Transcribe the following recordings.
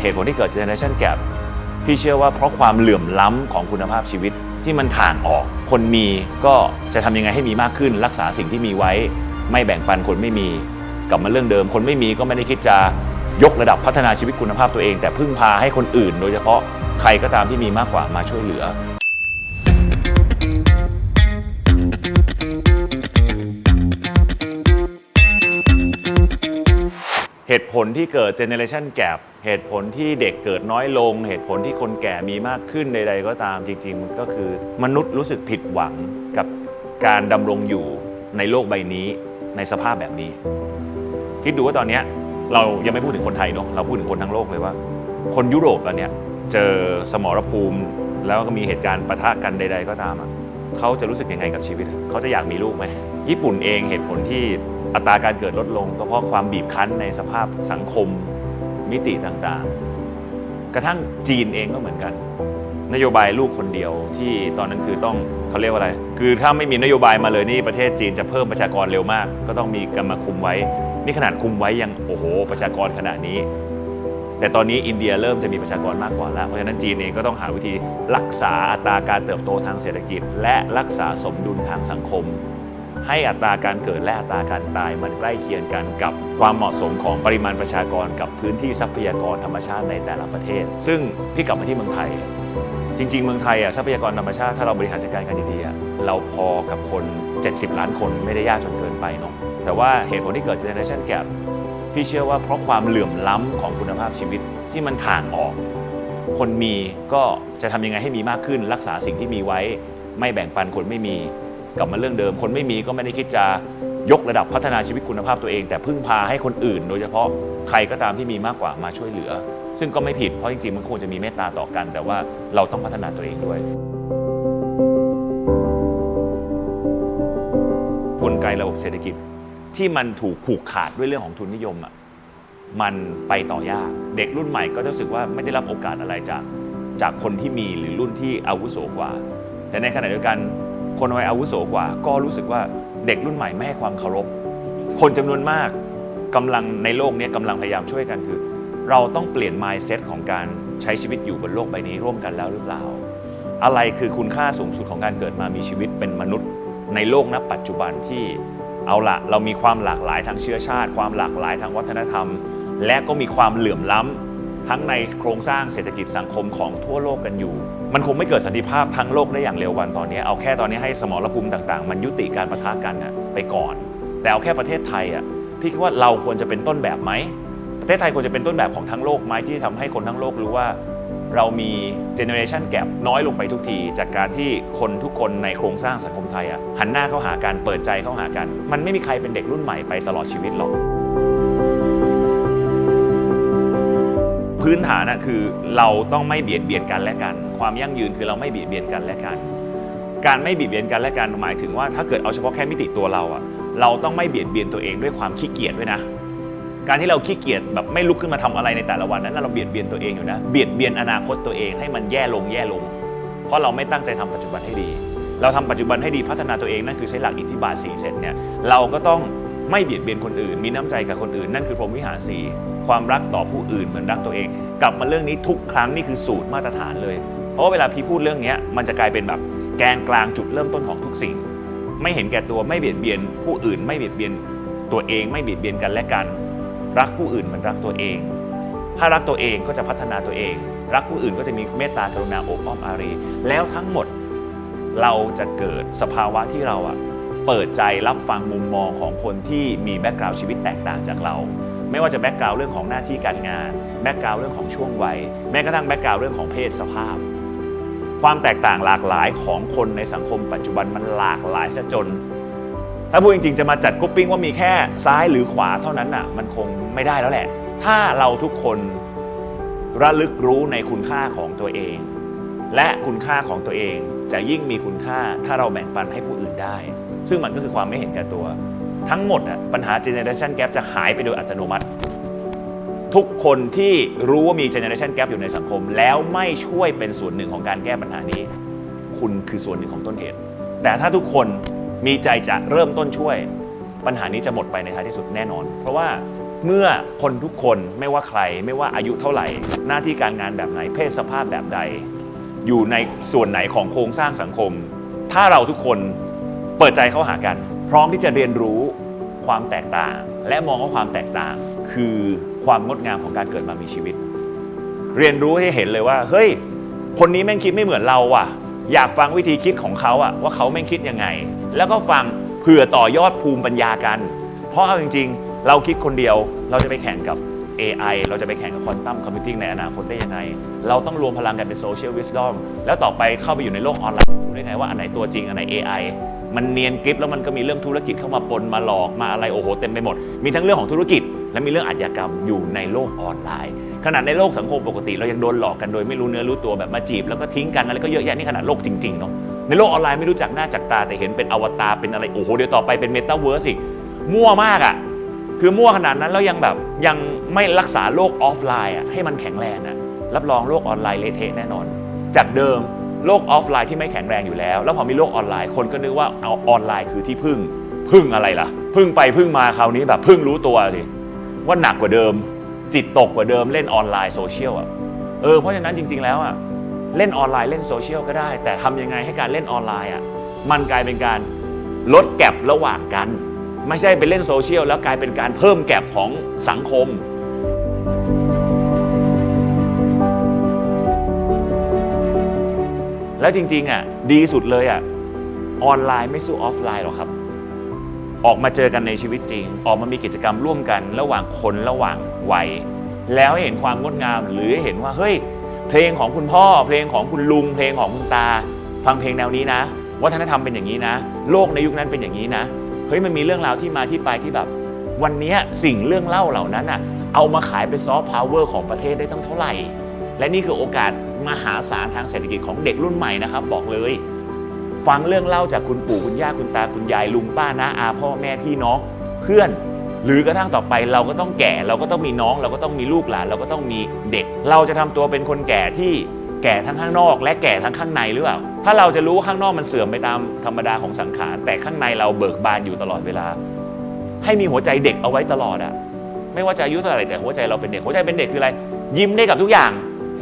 เหตุผลที่เกิด generation gap พี่เชื่อว่าเพราะความเหลื่อมล้ำของคุณภาพชีวิตที่มันถ่างออก คนมีก็จะทำยังไงให้มีมากขึ้น รักษาสิ่งที่มีไว้ ไม่แบ่งปันคนไม่มี กลับมาเรื่องเดิม คนไม่มีก็ไม่ได้คิดจะยกระดับพัฒนาชีวิตคุณภาพตัวเอง แต่พึ่งพาให้คนอื่น โดยเฉพาะใครก็ตามที่มีมากกว่ามาช่วยเหลือ ตุผลที่เกิด generation gap เหตุผลที่เด็กเกิดน้อยลง เหตุผลที่คนแก่มีมากขึ้นใด ๆ ก็ตามจริงๆมันก็คือมนุษย์รู้สึกผิดหวังกับการดำรงอยู่ในโลกใบนี้ในสภาพแบบนี้ คิดดูว่าตอนนี้เรายังไม่พูดถึงคนไทยเนาะเราพูดถึงคนทั้งโลกเลยว่า คนยุโรปตอนเนี้ยเจอสมรภูมิ แล้วก็มีเหตุการณ์ประทะกันใด ๆ ก็ตามอะเขาจะรู้สึกยังไงกับชีวิต เขาจะอยากมีลูกไหมญี่ปุ่นเองเหตุผลที่ อัตราการเกิดลดลงก็เพราะความบีบคั้นในสภาพสังคมมิติต่างๆ กระทั่งจีนเองก็เหมือนกัน นโยบายลูกคนเดียวที่ตอนนั้นคือต้องเขาเรียกว่าอะไร คือถ้าไม่มีนโยบายมาเลยนี่ประเทศจีนจะเพิ่มประชากรเร็วมาก ก็ต้องมีกันมาคุมไว้ นี่ขนาดคุมไว้ยังโอ้โห ประชากรขนาดนี้ แต่ตอนนี้อินเดียเริ่มจะมีประชากรมากกว่าแล้ว เพราะฉะนั้นจีนเองก็ต้องหาวิธีรักษาอัตราการเติบโตทางเศรษฐกิจ และรักษาสมดุลทางสังคม ให้อัตราการเกิดและอัตราการตายมันใกล้เคียงกันกับความเหมาะสมของปริมาณประชากรกับพื้นที่ทรัพยากรธรรมชาติในแต่ละประเทศ ซึ่งพี่กลับมาที่เมืองไทย จริง ๆ เมืองไทยอะทรัพยากรธรรมชาติถ้าเราบริหารจัดการกันดีๆเราพอกับคน 70 ล้านคนไม่ได้ยากจนเกินไปเนาะแต่ว่าเหตุผลที่เกิด generation gap พี่เชื่อว่าเพราะความเหลื่อมล้ำของคุณภาพชีวิตที่มันถ่างออก คนมีก็จะทำยังไงให้มีมากขึ้น รักษาสิ่งที่มีไว้ ไม่แบ่งปันคนไม่มี กลับมาเรื่องเดิม คนไม่มีก็ไม่ได้คิดจะยกระดับพัฒนาชีวิตคุณภาพตัวเอง แต่พึ่งพาให้คนอื่น โดยเฉพาะใครก็ตามที่มีมากกว่ามาช่วยเหลือ ซึ่งก็ไม่ผิดเพราะจริงๆมันควรจะมีเมตตาต่อกัน แต่ว่าเราต้องพัฒนาตัวเองด้วยกลไกระบบเศรษฐกิจที่มันถูกผูกขาดด้วยเรื่องของทุนนิยมอะมันไปต่อยาก เด็กรุ่นใหม่ก็จะรู้สึกว่าไม่ได้รับโอกาสอะไรจากจากคนที่มีหรือรุ่นที่อาวุโสกว่า แต่ในขณะเดียวกัน คนวัยอาวุโสกว่า ก็รู้สึกว่าเด็กรุ่นใหม่ไม่ให้ความเคารพ คนจำนวนมากกำลังในโลกนี้กำลังพยายามช่วยกันคือ เราต้องเปลี่ยน mindset ของการใช้ชีวิตอยู่บนโลกใบนี้ร่วมกันแล้วหรือเปล่า อะไรคือคุณค่าสูงสุดของการเกิดมามีชีวิตเป็นมนุษย์ ในโลกณปัจจุบันที่เอาละเรามีความหลากหลายทางเชื้อชาติ ความหลากหลายทางวัฒนธรรม และก็มีความเหลื่อมล้ำ ทั้งในโครงสร้างเศรษฐกิจสังคมของทั่วโลกกันอยู่ มันคงไม่เกิดสันติภาพทั้งโลกได้อย่างเร็ววันตอนนี้ เอาแค่ตอนนี้ให้สมรภูมิต่างๆ มันยุติการประทะกันน่ะไปก่อน แต่เอาแค่ประเทศไทยอะพี่คิดว่าเราควรจะเป็นต้นแบบไหมประเทศไทยควรจะเป็นต้นแบบของทั้งโลกไหมที่ทำให้คนทั้งโลกรู้ว่าเรามีเจเนอเรชันแก p น้อยลงไปทุกที จากการที่คนทุกคนในโครงสร้างสังคมไทยอะหันหน้าเข้าหากันเปิดใจเข้าหากัน มันไม่มีใครเป็นเด็กรุ่นใหม่ไปตลอดชีวิตหรอก พื้นฐานนะคือเราต้องไม่เบียดเบียนกันและกัน ความยั่งยืนคือเราไม่เบียดเบียนกันและกัน การไม่เบียดเบียนกันและกันหมายถึงว่าถ้าเกิดเอาเฉพาะแค่มิติตัวเราอะเราต้องไม่เบียดเบียนตัวเองด้วยความขี้เกียจด้วยนะ การที่เราขี้เกียจแบบไม่ลุกขึ้นมาทำอะไรในแต่ละวันนั้นเราเบียดเบียนตัวเองอยู่นะเบียดเบียนอนาคตตัวเองให้มันแย่ลงแย่ลง เพราะเราไม่ตั้งใจทำปัจจุบันให้ดี เราทำปัจจุบันให้ดีพัฒนาตัวเองนั่นคือใช้หลักอิทธิบาทสีเสร็จเนี่ยเราก็ต้อง ไม่เบียดเบียนคนอื่น มีน้ำใจกับคนอื่น นั่นคือพรหมวิหารสีความรักต่อผู้อื่นเหมือนรักตัวเอง กลับมาเรื่องนี้ทุกครั้งนี่คือสูตรมาตรฐานเลย เพราะว่าเวลาพี่พูดเรื่องนี้มันจะกลายเป็นแบบแกนกลางจุดเริ่มต้นของทุกสิ่ง ไม่เห็นแก่ตัวไม่เบียดเบียน ผู้อื่นไม่เบียดเบียนตัวเองไม่เบียดเบียนกันและกัน รักผู้อื่นเหมือนรักตัวเอง ถ้ารักตัวเองก็จะพัฒนาตัวเอง รักผู้อื่นก็จะมีเมตตากรุณาโอบอ้อมอารี แล้วทั้งหมดเราจะเกิดสภาวะที่เราอะ เปิดใจรับฟังมุมมองของคนที่มีแบ็กกราวด์ชีวิตแตกต่างจากเรา ไม่ว่าจะแบ็กกราวด์เรื่องของหน้าที่การงานแบ็กกราวด์เรื่องของช่วงวัยแม้กระทั่งแบ็กกราวด์เรื่องของเพศสภาพ ความแตกต่างหลากหลายของคนในสังคมปัจจุบันมันหลากหลายซะจน ถ้าพูดจริงๆจะมาจัดกรุ๊ปปิ้งว่ามีแค่ซ้ายหรือขวาเท่านั้นน่ะมันคงไม่ได้แล้วแหละ ถ้าเราทุกคนระลึกรู้ในคุณค่าของตัวเอง และคุณค่าของตัวเองจะยิ่งมีคุณค่าถ้าเราแบ่งปันให้ผู้อื่นได้ ซึ่งมันก็คือความไม่เห็นแก่ตัว ทั้งหมดอะปัญหา generation gap จะหายไปโดยอัตโนมัติ ทุกคนที่รู้ว่ามี generation gap อยู่ในสังคม แล้วไม่ช่วยเป็นส่วนหนึ่งของการแก้ปัญหานี้ คุณคือส่วนหนึ่งของต้นเหตุ แต่ถ้าทุกคนมีใจจะเริ่มต้นช่วย ปัญหานี้จะหมดไปในท้ายที่สุดแน่นอน เพราะว่าเมื่อคนทุกคนไม่ว่าใครไม่ว่าอายุเท่าไหร่ หน้าที่การงานแบบไหนเพศสภาพแบบใด อยู่ในส่วนไหนของโครงสร้างสังคม ถ้าเราทุกคน เปิดใจเข้าหากัน พร้อมที่จะเรียนรู้ความแตกต่าง และมองว่าความแตกต่าง คือความงดงามของการเกิดมามีชีวิต เรียนรู้ให้เห็นเลยว่า เฮ้ย คนนี้แม่งคิดไม่เหมือนเราว่ะ อยากฟังวิธีคิดของเขาอะว่าเขาแม่งคิดยังไง แล้วก็ฟังเผื่อต่อยอดภูมิปัญญากัน เพราะเอาจริง ๆ เราคิดคนเดียวเราจะไปแข่งกับ AI เราจะไปแข่งกับควอนตัมคอมพิวติ้งในอนาคตได้ยังไง เราต้องรวมพลังกันเป็นโซเชียลวิส d อมแล้วต่อไปเข้าไปอยู่ในโลกออนไลน์รู้ได้ไงว่าอันไหนตัวจริงอันไหน AI มันเนียนกริปแล้วมันก็มีเรื่องธุรกิจเข้ามาปนมาหลอกมาอะไรโอ้โหเต็มไปหมด มีทั้งเรื่องของธุรกิจ และมีเรื่องอาชญากรรมอยู่ในโลกออนไลน์ ขนาดในโลกสังคมปกติ เรายังโดนหลอกกันโดยไม่รู้เนื้อรู้ตัวแบบมาจีบ แล้วก็ทิ้งกันอะไรก็เยอะแยะนี่ขนาดโลกจริงๆเนาะในโลกออนไลน์ไม่รู้จักหน้าจักตาแต่เห็นเป็นอวตารเป็นอะไรโอ้โหเดี๋ยวต่อไปเป็นเมตาเวิร์สอีกมั่วมากอะ่ะคือมั่วขนาดนั้นแล้วยังแบบยังไม่รักษาโลกออฟไลน์อะให้มันแข็งแรงอะรับรองโลกออนไลน์เละเทะแน่นอน จากเดิม โลกออฟไลน์ที่ไม่แข็งแรงอยู่แล้ว แล้วพอมีโลกออนไลน์คนก็นึกว่าเอาออนไลน์คือที่พึ่ง พึ่งอะไรล่ะ พึ่งไปพึ่งมาคราวนี้แบบพึ่งรู้ตัวสิว่าหนักกว่าเดิม จิตตกกว่าเดิมเล่นออนไลน์โซเชียลอะเออเพราะฉะนั้นจริง ๆ แล้วอะเล่นออนไลน์เล่นโซเชียลก็ได้ แต่ทำยังไงให้การเล่นออนไลน์อะมันกลายเป็นการลดแก็บระหว่างกัน ไม่ใช่ไปเล่นโซเชียลแล้วกลายเป็นการเพิ่มแก็บของสังคม แล้วจริงๆอะดีสุดเลยอะออนไลน์ไม่สู้ออฟไลน์หรอกครับ ออกมาเจอกันในชีวิตจริง ออกมามีกิจกรรมร่วมกันระหว่างคนระหว่างวัยแล้วหเห็นความงดงามหรือหเห็นว่าเฮ้ยเพลงของคุณพ่อ เพลงของคุณลุง เพลงของคุณตา ฟังเพลงแนวนี้นะ วัฒนธรรมเป็นอย่างนี้นะ โลกในยุคนั้นเป็นอย่างนี้นะเฮ้ยมันมีเรื่องราวที่มาที่ไปที่แบบ วันนี้สิ่งเรื่องเล่าเหล่านั้นอะเอามาขายเป็นซอฟต์พาวเวอร์ของประเทศได้ตั้งเท่าไหร่ และนี่คือโอกาสมหาศาลทางเศรษฐกิจของเด็กรุ่นใหม่นะครับ บอกเลย ฟังเรื่องเล่าจากคุณปู่คุณย่าคุณตาคุณยายลุงป้าน้าอาพ่อแม่พี่น้องเพื่อน หรือกระทั่งต่อไปเราก็ต้องแก่ เราก็ต้องมีน้อง เราก็ต้องมีลูกหลานเราก็ต้องมีเด็ก เราจะทำตัวเป็นคนแก่ที่แก่ทั้งข้างนอก และแก่ทั้งข้างในหรือเปล่า ถ้าเราจะรู้ว่าข้างนอกมันเสื่อมไปตามธรรมดาของสังขาร แต่ข้างในเราเบิกบานอยู่ตลอดเวลา ให้มีหัวใจเด็กเอาไว้ตลอดอะไม่ว่าจะอายุเท่าไหร่แต่หัวใจเราเป็นเด็กหัวใจเป็นเด็กคืออะไร ยิ้มได้กับทุกอย่าง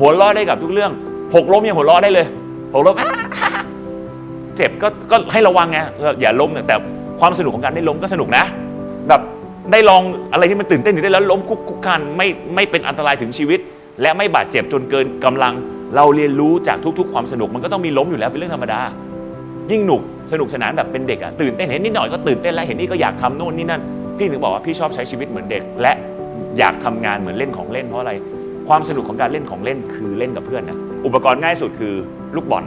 หัวเราะได้กับทุกเรื่องหกล้มยังหัวเราะได้เลยหกล้มเจ็บก็ก็ให้ระวังไงอย่าล้มแต่ความสนุกของการได้ล้มก็สนุกนะ แบบได้ลองอะไรที่มันตื่นเต้นตื่นเต้แล้วล้มคุกคุกคันไม่ไม่เป็นอันตรายถึงชีวิต และไม่บาดเจ็บจนเกินกำลังเราเรียนรู้จากทุก ๆ ความสนุกมันก็ต้องมีล้มอยู่แล้วเป็นเรื่องธรรมดา ยิ่งหนุกสนุกสนานแบบเป็นเด็กอะตื่นเต้นเห็นนิดหน่อยก็ตื่นเต้นแล้วเห็นนี่ก็อยากทำโน่นนี่นั่นพี่ถึงบอกว่าพี่ชอบใช้ชีวิตเหมือนเด็ก และอยากทำงานเหมือนเล่นของเล่นเพราะอะไร ความสนุกของการเล่นของเล่นคือเล่นกับเพื่อนนะอุปกรณ์ง่ายสุดคือลูกบอล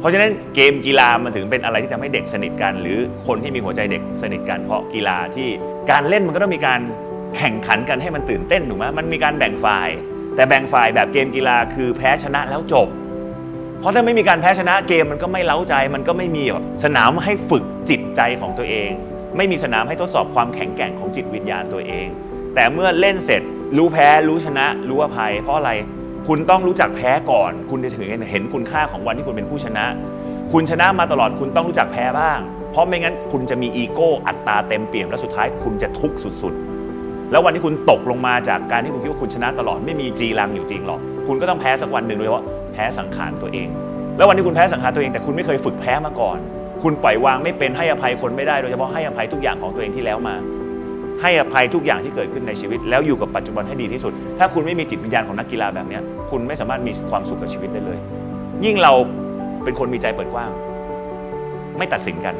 เพราะฉะนั้นเกมกีฬามันถึงเป็นอะไรที่ทำให้เด็กสนิทกัน หรือคนที่มีหัวใจเด็กสนิทกันเพราะกีฬาที่การเล่นมันก็ต้องมีการแข่งขันกันให้มันตื่นเต้นถูกไหมมันมีการแบ่งฝ่าย แต่แบ่งฝ่ายแบบเกมกีฬาคือแพ้ชนะแล้วจบ เพราะถ้าไม่มีการแพ้ชนะเกมมันก็ไม่เล้าใจ มันก็ไม่มีแบบสนามให้ฝึกจิตใจของตัวเอง ไม่มีสนามให้ทดสอบความแข็งแกร่งของจิตวิญญาณตัวเอง แต่เมื่อเล่นเสร็จ รู้แพ้รู้ชนะ รู้อภัย เพราะอะไรคุณต้องรู้จักแพ้ก่อน คุณจะถึงเห็นคุณค่าของวันที่คุณเป็นผู้ชนะ คุณชนะมาตลอดคุณต้องรู้จักแพ้บ้าง เพราะไม่งั้นคุณจะมีอีโก้อัตตาเต็มเปี่ยมแล้วสุดท้ายคุณจะทุกข์สุดๆ แล้ววันที่คุณตกลงมาจากการที่คุณคิดว่าคุณชนะตลอดไม่มีจีรังอยู่จริงหรอกคุณก็ต้องแพ้สักวันหนึ่งโดยเฉพาะแพ้สังขารตัวเอง แล้ววันที่คุณแพ้สังขารตัวเองแต่คุณไม่เคยฝึกแพ้มาก่อน คุณปล่อยวางไม่เป็นให้อภัยคนไม่ได้โดยเฉพาะให้อภัยทุกอย่างของตัวเองที่แล้วมา ให้อภัยทุกอย่างที่เกิดขึ้นในชีวิต แล้วอยู่กับปัจจุบันให้ดีที่สุด ถ้าคุณไม่มีจิตวิญญาณของนักกีฬาแบบนี้คุณไม่สามารถมีความสุขกับชีวิตได้เลย ยิ่งเราเป็นคนมีใจเปิดกว้าง ไม่ตัดสินกัน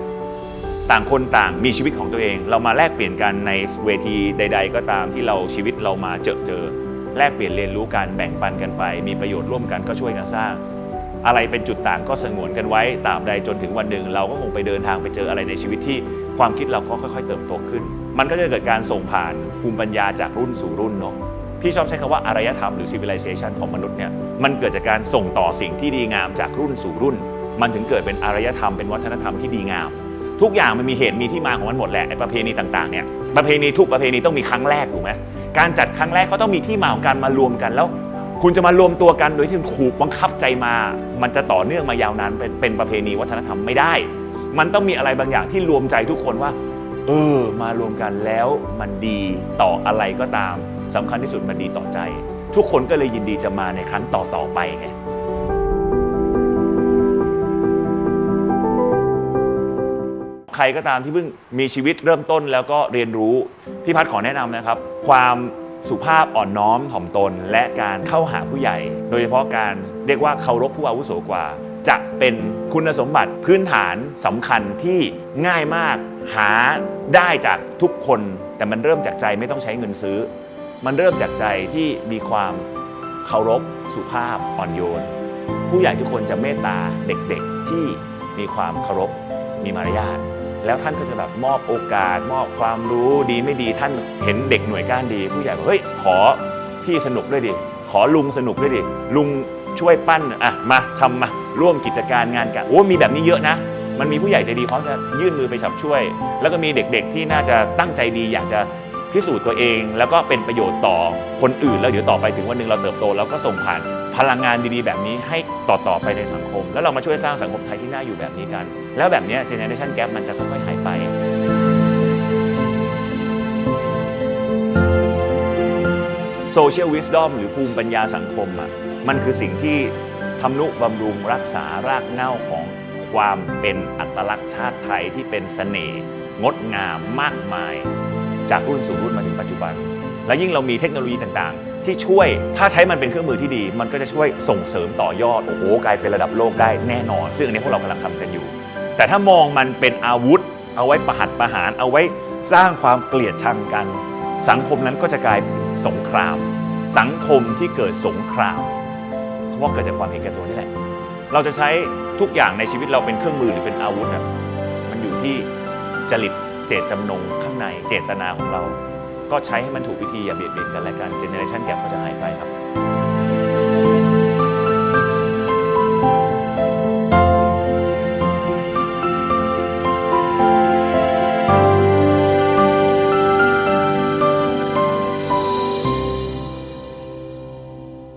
ต่างคนต่างมีชีวิตของตัวเอง เรามาแลกเปลี่ยนกันในเวทีใด ๆ ก็ตามที่เราชีวิตเรามาเจอเจอแลกเปลี่ยนเรียนรู้กันแบ่งปันกันไป มีประโยชน์ร่วมกันก็ช่วยกันสร้าง อะไรเป็นจุดต่างก็สงวนกันไว้ตราบใดจนถึงวันหนึ่ง เราก็คงไปเดินทางไปเจออะไรในชีวิตที่ความคิดเราก็ค่อย ๆ เติบโตขึ้น มันก็จะเกิดการส่งผ่านภูมิปัญญาจากรุ่นสู่รุ่นเนาะพี่ชอบใช้คำว่าอารยธรรมหรือ civilization ของมนุษย์เนี่ยมันเกิดจากการส่งต่อสิ่งที่ดีงามจากรุ่นสู่รุ่น มันถึงเกิดเป็นอารยธรรมเป็นวัฒนธรรมที่ดีงาม ทุกอย่างมันมีเหตุมีที่มาของมันหมดแหละไอ้ประเพณีต่างๆเนี่ยประเพณีทุกประเพณีต้องมีครั้งแรกถูกไหมการจัดครั้งแรกเขาต้องมีที่มาของการมารวมกันแล้ว คุณจะมารวมตัวกันโดยที่ถูกบังคับใจมา มันจะต่อเนื่องมายาวนานเป็นเป็นประเพณีวัฒนธรรมไม่ได้ มันต้องมีอะไรบางอย่างที่รวมใจทุกคนว่า เออ มารวมกันแล้วมันดีต่ออะไรก็ตามสำคัญที่สุดมันดีต่อใจ ทุกคนก็เลยยินดีจะมาในครั้งต่อต่อ ๆ ไปไงใครก็ตามที่เพิ่งมีชีวิตเริ่มต้นแล้วก็เรียนรู้พี่พัดขอแนะนำนะครับ ความสุภาพอ่อนน้อมถ่อมตน และการเข้าหาผู้ใหญ่ โดยเฉพาะการเรียกว่าเคารพผู้อาวุโสกว่า จะเป็นคุณสมบัติพื้นฐานสำคัญที่ง่ายมากหาได้จากทุกคน แต่มันเริ่มจากใจไม่ต้องใช้เงินซื้อ มันเริ่มจากใจที่มีความเคารพสุภาพอ่อนโยน ผู้ใหญ่ทุกคนจะเมตตาเด็กๆที่มีความเคารพมีมารยาทแล้วท่านก็จะแบบมอบโอกาส มอบความรู้ดีไม่ดีท่านเห็นเด็กหน่วยก้านดี ผู้ใหญ่บอกเฮ้ยขอพี่สนุกด้วยดิขอลุงสนุกด้วยดิลุง ช่วยปั้นอะมาทำมาร่วมกิจการงานกันโอ้มีแบบนี้เยอะนะ มันมีผู้ใหญ่ใจดีพร้อมจะยื่นมือไปฉับช่วย แล้วก็มีเด็กๆที่น่าจะตั้งใจดีอยากจะพิสูจน์ตัวเอง แล้วก็เป็นประโยชน์ต่อคนอื่น แล้วเดี๋ยวต่อไปถึงวันหนึ่งเราเติบโตแล้วก็ส่งผ่านพลังงานดีๆ แบบนี้ให้ต่อๆไปในสังคม แล้วเรามาช่วยสร้างสังคมไทยที่น่าอยู่แบบนี้กัน แล้วแบบนี้เจเนอเรชันแก p มันจะค่อยๆหายไปโซเชียลวิส d อมหรือภูมิปัญญาสังคมอะ มันคือสิ่งที่ทำนุบำรุงรักษารากเหง้าของความเป็นอัตลักษณ์ชาติไทยที่เป็นเสน่ห์งดงามมากมาย จากรุ่นสู่รุ่นมาถึงปัจจุบัน และยิ่งเรามีเทคโนโลยีต่างๆ ที่ช่วยถ้าใช้มันเป็นเครื่องมือที่ดี มันก็จะช่วยส่งเสริมต่อยอดโอ้โหกลายเป็นระดับโลกได้แน่นอน ซึ่งอันนี้พวกเรากำลังทำกันอยู่ แต่ถ้ามองมันเป็นอาวุธ เอาไว้ประหัตประหาร เอาไว้สร้างความเกลียดชังกัน สังคมนั้นก็จะกลายเป็นสงคราม สังคมที่เกิดสงคราม ว่าเกิดจากความเห็นแก่ตัวนี่แหละ เราจะใช้ทุกอย่างในชีวิตเราเป็นเครื่องมือหรือเป็นอาวุธอะมันอยู่ที่จริตเจตจำนงข้างในเจตนาของเรา ก็ใช้ให้มันถูกวิธีอย่าเบียดเบียนกันและกันเจเนอเรชันแกก็จะหายไปครับ